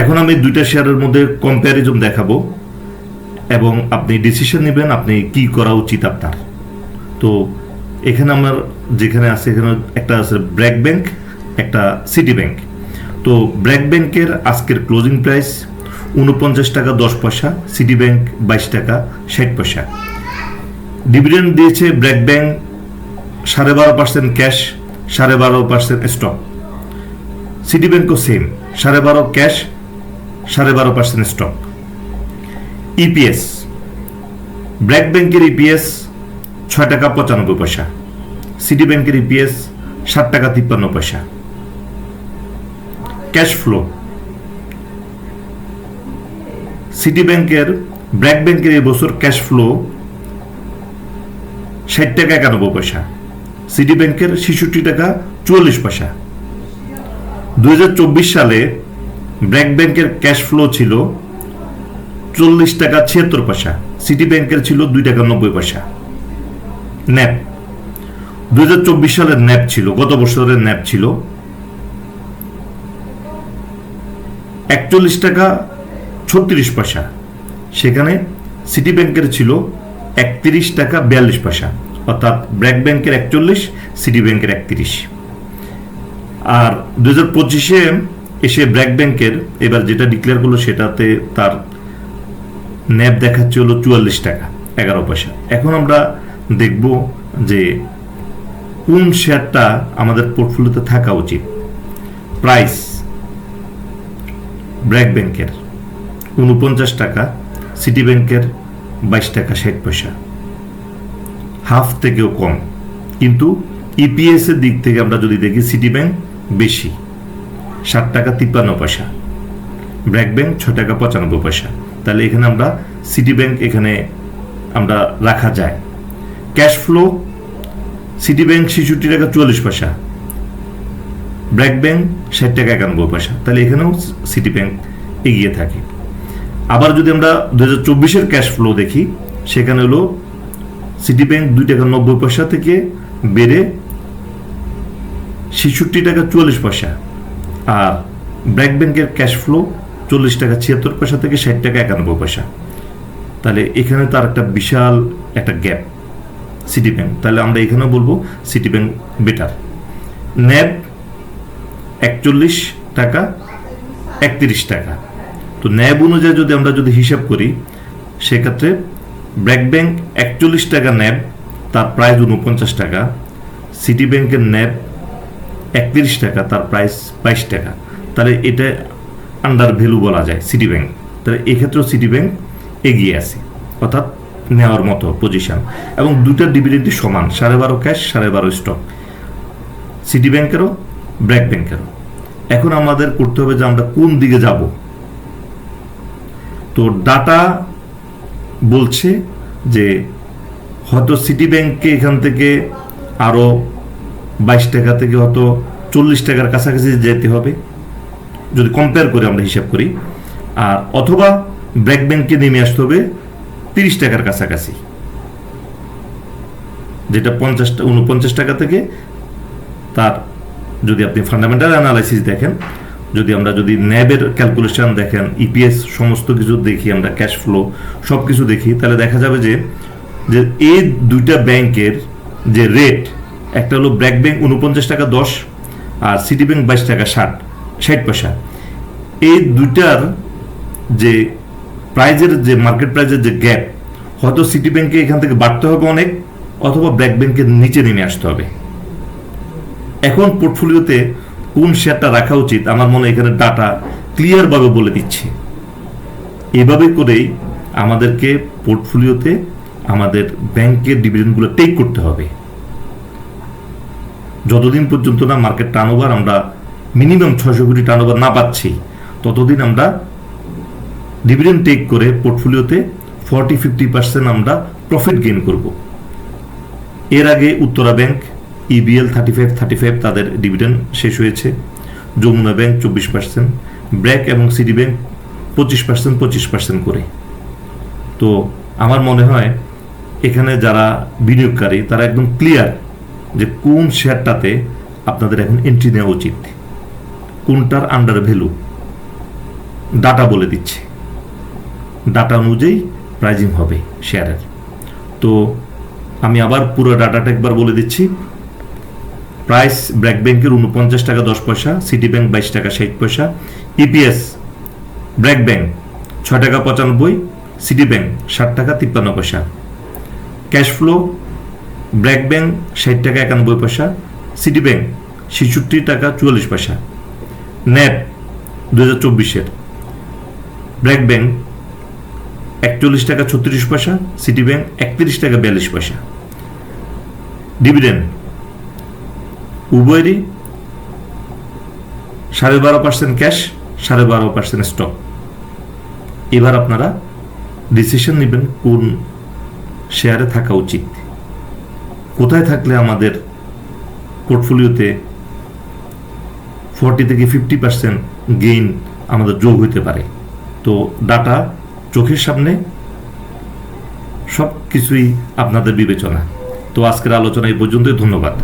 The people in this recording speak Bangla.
এখন আমি দুইটা শেয়ারের মধ্যে কম্প্যারিজন দেখাবো এবং আপনি ডিসিশন নেবেন আপনি কি করা উচিত আপনার। তো এখানে আমার যেখানে আছে, এখানে একটা আছে ব্র্যাক ব্যাংক একটা সিটি ব্যাংক তো ব্র্যাক ব্যাংকের আজকের ক্লোজিং প্রাইস উনপঞ্চাশ টাকা দশ পয়সা সিটি ব্যাংক বাইশ টাকা ষাট পয়সা। ডিভিডেন্ড দিয়েছে ব্র্যাক ব্যাংক সাড়ে বারো পার্সেন্ট ক্যাশ সাড়ে বারো পার্সেন্ট স্টক সিটি ব্যাংকও সেম সাড়ে বারো ক্যাশ সাড়ে বারো পার্সেন্ট স্টক ইপিএস ব্র্যাক ব্যাংকের ইপিএস ছয় টাকা পঁচানব্বই পয়সা। সিটি ব্যাংকের ইপিএস ষাট টাকা তিপ্পান্ন পয়সা। ক্যাশ ফ্লো সিটি ব্যাংকের ব্র্যাক ব্যাংকের এই বছর ক্যাশ ফ্লো ষাট টাকা একানব্বই পয়সা। সিটি ব্যাংকের ছেষট্টি টাকা চুয়াল্লিশ পয়সা। দু হাজার চব্বিশ সালে ব্র্যাক ব্যাংকের ক্যাশ ফ্লো ছিল চল্লিশ টাকা ছিয়াত্তর পয়সা, সিটি ব্যাংকের ছিল দুই টাকা নব্বই পয়সা। ন্যাপ। দুই সালের ন্যাপ ছিল, গত বছরের ন্যাপ ছিল একচল্লিশ টাকা ছত্রিশ পয়সা। সেখানে সিটি ব্যাংকের ছিল একত্রিশ টাকা বিয়াল্লিশ পয়সা, অর্থাৎ ব্র্যাক ব্যাংকের একচল্লিশ, সিটি ব্যাংকের একত্রিশ। আর দু হাজার পঁচিশে এসে ব্র্যাক ব্যাংকের এবার যেটা ডিক্লেয়ার করল সেটাতে তার ন্যাপ দেখাচ্ছে হলো চুয়াল্লিশ টাকা, এগারো পয়সা। এখন আমরা দেখব যে কোন শেয়ারটা আমাদের পোর্টফোলিওতে থাকা উচিত। প্রাইস ব্র্যাক ব্যাংকের উনপঞ্চাশ টাকা, সিটি ব্যাংকের বাইশ টাকা, ষাট পয়সা। হাফ থেকেও কম। কিন্তু ইপিএস এর দিক থেকে আমরা যদি দেখি, সিটি ব্যাংক বেশি। ষাট টাকা তিপ্পান্ন পয়সা। ব্র্যাক ব্যাংক ছ টাকা পঁচানব্বই পয়সা। তাহলে এখানে আমরা সিটি ব্যাংক এখানে আমরা রাখা যায়। ক্যাশ ফ্লো, সিটি ব্যাংক ছেষট্টি টাকা চুয়াল্লিশ পয়সা। ব্র্যাক ব্যাংক ষাট টাকা একানব্বই পয়সা। তাহলে এখানেও সিটি ব্যাংক এগিয়ে থাকে। আবার যদি আমরা দু হাজার চব্বিশের ক্যাশ ফ্লো দেখি, সেখানে হলো সিটি ব্যাংক দুই টাকা নব্বই পয়সা থেকে বেড়ে ছেষট্টি টাকা চুয়াল্লিশ পয়সা। ব্র্যাক ব্যাংকের ক্যাশ ফ্লো চল্লিশ টাকা, ছিয়াত্তর পয়সা থেকে ষাট টাকা, একানব্বই পয়সা। তাহলে এখানে তার একটা বিশাল একটা গ্যাপ, সিটি ব্যাংক। তাহলে আমরা এখানেও বলব সিটি ব্যাংক বেটার ন্যাব একচল্লিশ টাকা, একত্রিশ টাকা। তো ন্যাব অনুযায়ী যদি আমরা যদি হিসাব করি, সেক্ষেত্রে ব্র্যাক ব্যাংক একচল্লিশ টাকা ন্যাব, তার প্রাইস উনপঞ্চাশ টাকা। সিটি ব্যাংকের ন্যাব একত্রিশ টাকা, তার প্রাইস বাইশ টাকা। তাহলে এটা আন্ডার ভ্যালু বলা যায় সিটি ব্যাংক তাহলে এক্ষেত্রেও সিটি ব্যাংক এগিয়ে আছে, অর্থাৎ নেওয়ার মতো পজিশন এবং দুটার ডিভিডেন্টই সমান, সাড়ে বারো ক্যাশ সাড়ে বারো স্টক সিটি ব্যাংকেরও ব্র্যাক ব্যাংকেরও এখন আমাদের করতে হবে যে আমরা কোন দিকে যাব। তো ডাটা বলছে যে হয়তো সিটি ব্যাংককে এখান থেকে আরও বাইশ টাকা থেকে হয়তো চল্লিশ টাকার কাছাকাছি যেতে হবে। যদি কম্পেয়ার করে আমরা হিসাব করি, আর অথবা ব্র্যাক ব্যাংকে নেমে আসতে হবে তিরিশ টাকার কাছাকাছি। যেটা পঞ্চাশ উনপঞ্চাশ টাকা থেকে তার যদি আপনি ফান্ডামেন্টাল অ্যানালাইসিস দেখেন, যদি আমরা যদি ন্যাবের ক্যালকুলেশন দেখেন ইপিএস সমস্ত কিছু দেখি, আমরা ক্যাশ ফ্লো সব কিছু দেখি, তাহলে দেখা যাবে যে যে এই দুইটা ব্যাংকের যে রেট একটা হলো ব্র্যাক ব্যাংক উনপঞ্চাশ টাকা দশ, আর সিটি ব্যাংক বাইশ টাকা ষাট ষাট পয়সা। এই দুইটার যে প্রাইজের যে মার্কেট প্রাইজের যে গ্যাপ, হয়তো সিটি ব্যাংকে এখান থেকে বাড়তে হবে অনেক, অথবা ব্র্যাক ব্যাংকের নিচে নেমে আসতে হবে। এখন পোর্টফোলিওতে কোন শেয়ারটা রাখা উচিত, আমার মনে এখানে ডাটা ক্লিয়ারভাবে বলে দিচ্ছে। এভাবে করেই আমাদেরকে পোর্টফোলিওতে আমাদের ব্যাংকের ডিভিডেন্ডগুলো টেক করতে হবে। যতদিন পর্যন্ত না মার্কেট টার্নওভার আমরা মিনিমাম ছয়শো কোটি টার্নওভার না পাচ্ছি, ততদিন আমরা ডিভিডেন্ড টেক করে পোর্টফোলিওতে ফর্টি ফিফটি পার্সেন্ট আমরা প্রফিট গেইন করব। এর আগে Uttara bank EBL thirty five thirty five তাদের ডিভিডেন্ড শেষ হয়েছে, যমুনা ব্যাংক চব্বিশ পার্সেন্ট ব্র্যাক এবং সিটি ব্যাংক পঁচিশ পার্সেন্ট পঁচিশ পার্সেন্ট করে। তো আমার মনে হয় এখানে যারা বিনিয়োগকারী তারা একদম ক্লিয়ার যে কোন শেয়ারটাতে আপনাদের এখন এন্ট্রি নেওয়া উচিত? কোনটার আন্ডার ভ্যালু ডাটা বলে দিচ্ছে। ডাটা অনুযায়ী প্রাইজিং হবে শেয়ারের। তো আমি আবার পুরো ডাটাটা একবার বলে দিচ্ছি। প্রাইস ব্র্যাক ব্যাংকের উনপঞ্চাশ টাকা দশ পয়সা সিটি ব্যাংক বাইশ টাকা ষাট পয়সা ইপিএস ব্র্যাক ব্যাংক ছয় টাকা পঁচানব্বই সিটি ব্যাংক ষাট টাকা তিপ্পান্ন পয়সা। ক্যাশ ফ্লো ব্র্যাক ব্যাংক ষাট টাকা একানব্বই পয়সা, সিটি ব্যাংক ছেষট্টি টাকা চুয়াল্লিশ পয়সা। নেট দু হাজার চব্বিশের। ব্র্যাক ব্যাংক একচল্লিশ টাকা ছত্রিশ পয়সা, সিটি ব্যাংক একত্রিশ টাকা বিয়াল্লিশ পয়সা। ডিভিডেন্ড উভয়েরই সাড়ে বারো পার্সেন্ট ক্যাশ, সাড়ে বারো পার্সেন্ট স্টক। এবার আপনারা ডিসিশন নেবেন কোন শেয়ারে থাকা উচিত। কোথায় থাকলে আমাদের পোর্টফোলিওতে ফর্টি থেকে ফিফটি পার্সেন্ট গেইন আমাদের যোগ হইতে পারে? তো ডাটা চোখের সামনে সব কিছুই আপনাদের বিবেচনা তো আজকের আলোচনা এই পর্যন্তই, ধন্যবাদ।